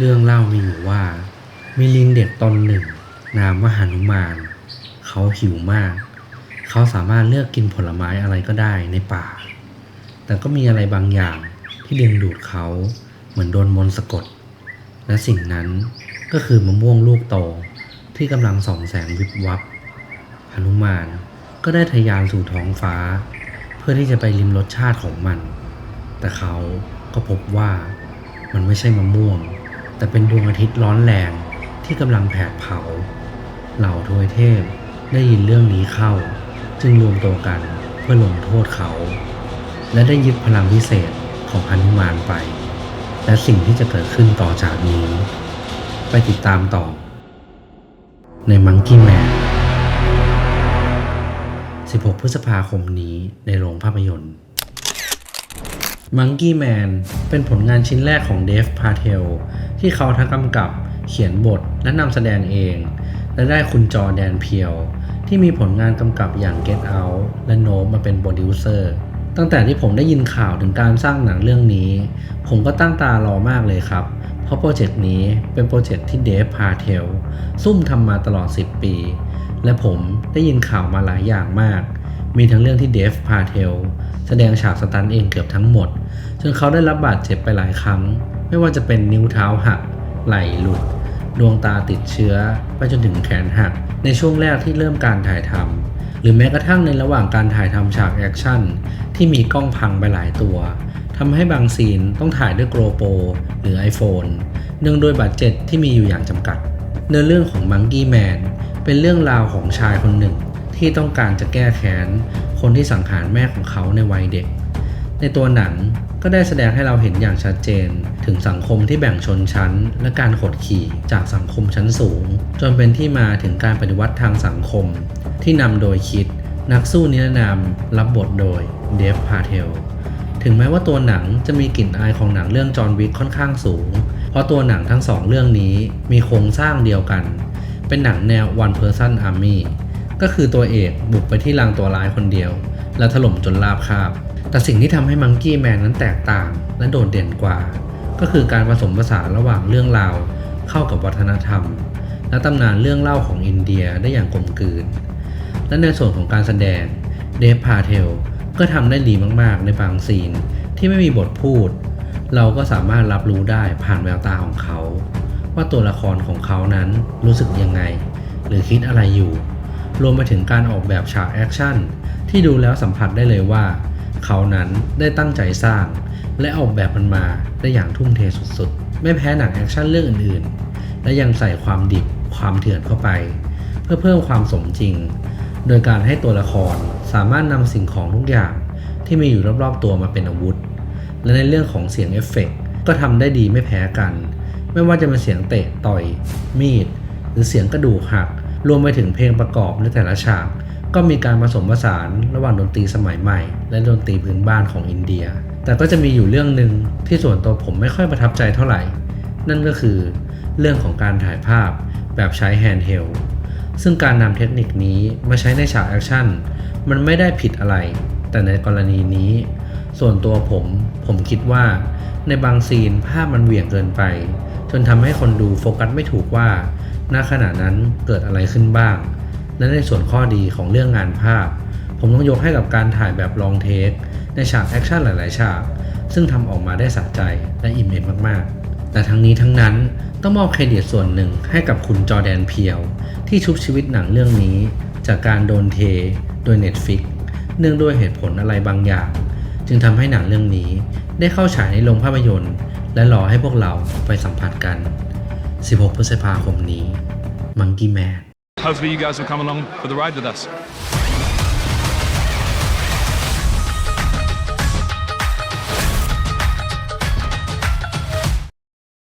เรื่องเล่ามีอยู่ว่า มีลิงเด็กตนหนึ่ง นามว่าหนุมาน เขาหิวมาก เขาสามารถเลือกกินผลไม้อะไรก็ได้ในป่า แต่ก็มีอะไรบางอย่างที่ดึงดูดเขาเหมือนโดนมนต์สะกด และสิ่งนั้นก็คือมะม่วงลูกโตที่กำลังส่องแสงวิบวับหนุมานก็ได้ทะยานสู่ท้องฟ้า เพื่อที่จะไปลิมรสชาติของมัน แต่เขาก็พบว่ามันไม่ใช่มะม่วง แต่เป็นดวงอาทิตย์ร้อนแรงที่กำลังแผดเผา เหล่าทวยเทพได้ยินเรื่องนี้เข้า จึงรวมตัวกันเพื่อลงโทษเขา และได้ยึดพลังพิเศษของหนุมานไป และสิ่งที่จะเกิดขึ้นต่อจากนี้ ไปติดตามต่อ ในมังกี้แมน16 พฤษภาคมนี้ในโรงภาพยนตร์ Monkey Man เป็นผลงานชิ้นแรกของเดฟพาเทล ที่เขาทั้งกำกับ เขียนบทและนำแสดงเอง และได้คุณจอแดนเพียว ที่มีผลงานกำกับอย่าง Get Out และ Nope มาเป็นโปรดิวเซอร์ตั้งแต่ที่ผมได้ยินข่าวถึงการสร้างหนังเรื่องนี้ ผมก็ตั้งตารอมากเลยครับ เพราะโปรเจกต์นี้เป็นโปรเจกต์ที่เดฟพาเทลซุ่มทำมาตลอด 10 ปี และผมได้ยินข่าวมาหลายอย่างมาก มีทั้งเรื่องที่เดฟพาเทลแสดงฉากสตันเองเกือบทั้งหมด จนเขาได้รับบาดเจ็บไปหลายครั้ง ไม่ว่าจะเป็นนิ้วเท้าหัก ไหล่หลุด ดวงตาติดเชื้อ ไปจนถึงแขนหัก ในช่วงแรกที่เริ่มการถ่ายทำหรือแม้กระทั่งในระหว่างการถ่ายทำฉากแอคชั่นที่มีกล้องพังไปหลายตัวทำให้บางซีนต้องถ่ายด้วยโกลโปรหรือ iPhone เนื่องด้วยบัตเจ็ตที่มีอยู่อย่างจำกัด เนื้อเรื่องของ Monkey Man เป็นเรื่องราวของชายคนหนึ่ง ที่ต้องการจะแก้แค้น คนที่สังหารแม่ของเขาในวัยเด็ก ในตัวหนังก็ได้แสดงให้เราเห็นอย่างชัดเจน ถึงสังคมที่แบ่งชนชั้น และการขดขี่จากสังคมชั้นสูง จนเป็นที่มาถึงการปฏิวัติทางสังคม ที่นำโดยคิด นักสู้นิรนามรับบทโดยเดฟพาเทลถึงแม้ว่าตัวหนังจะมีกลิ่นอายของหนังเรื่องจอห์นวิกค่อนข้างสูง เพราะตัวหนังทั้งสองเรื่องนี้มีโครงสร้างเดียวกัน เป็นหนังแนว one person army ก็คือตัวเอกบุกไปที่รังตัวร้ายคนเดียว และถล่มจนราบคาบ แต่สิ่งที่ทำให้มังกี้แมนนั้นแตกต่างและโดดเด่นกว่า ก็คือการผสมผสานระหว่างเรื่องราวเข้ากับวัฒนธรรม และตำนานเรื่องเล่าของอินเดียได้อย่างกลมกลืน และในส่วนของการแสดงเดฟพาเทลก็ทำได้ดีมากๆ ในบางซีนที่ไม่มีบทพูด เราก็สามารถรับรู้ได้ผ่านแววตาของเขา ว่าตัวละครของเขานั้นรู้สึกยังไง หรือคิดอะไรอยู่ รวมไปถึงการออกแบบฉากแอคชั่นที่ดูแล้วสัมผัสได้เลยว่า เขานั้นได้ตั้งใจสร้าง และออกแบบมันมาได้อย่างทุ่มเทสุดๆ ไม่แพ้หนังแอคชั่นเรื่องอื่นๆ และยังใส่ความดิบความเถื่อนเข้าไป เพื่อเพิ่มความสมจริง โดยการให้ตัวละครสามารถนำสิ่งของทุกอย่างที่มีอยู่รอบๆตัวมาเป็นอาวุธ และในเรื่องของเสียงเอฟเฟกต์ก็ทำได้ดีไม่แพ้กัน ไม่ว่าจะเป็นเสียงเตะต่อย มีด หรือเสียงกระดูกหัก รวมไปถึงเพลงประกอบในแต่ละฉาก ก็มีการผสมผสานระหว่างดนตรีสมัยใหม่ และดนตรีพื้นบ้านของอินเดีย แต่ก็จะมีอยู่เรื่องหนึ่งที่ส่วนตัวผมไม่ค่อยประทับใจเท่าไหร่ นั่นก็คือเรื่องของการถ่ายภาพแบบใช้แฮนด์เฮลซึ่งการนำเทคนิคนี้มาใช้ในฉากแอคชั่น มันไม่ได้ผิดอะไร แต่ในกรณีนี้ ส่วนตัวผมผมคิดว่า ในบางซีนภาพมันเหวี่ยงเกินไป จนทำให้คนดูโฟกัสไม่ถูกว่าณขณะนั้นเกิดอะไรขึ้นบ้าง และในส่วนข้อดีของเรื่องงานภาพ ผมต้องยกให้กับการถ่ายแบบลองเทคในฉากแอคชั่นหลาย ๆ ฉาก ซึ่งทำออกมาได้สะใจและอิมเมจมาก ๆ แต่ทั้งนี้ทั้งนั้นต้องมอบเครดิตส่วนหนึ่งให้กับคุณจอแดนเพียว ที่ชุบชีวิตหนังเรื่องนี้ จากการโดนเท โดย Netflix เนื่องด้วยเหตุผลอะไรบางอย่าง จึงทำให้หนังเรื่องนี้ได้เข้าฉายในโรงภาพยนตร์ และรอให้พวกเราไปสัมผัสกัน 16 พฤษภาคมนี้ Monkey Man Hopefully, you guys will come along for the ride with us.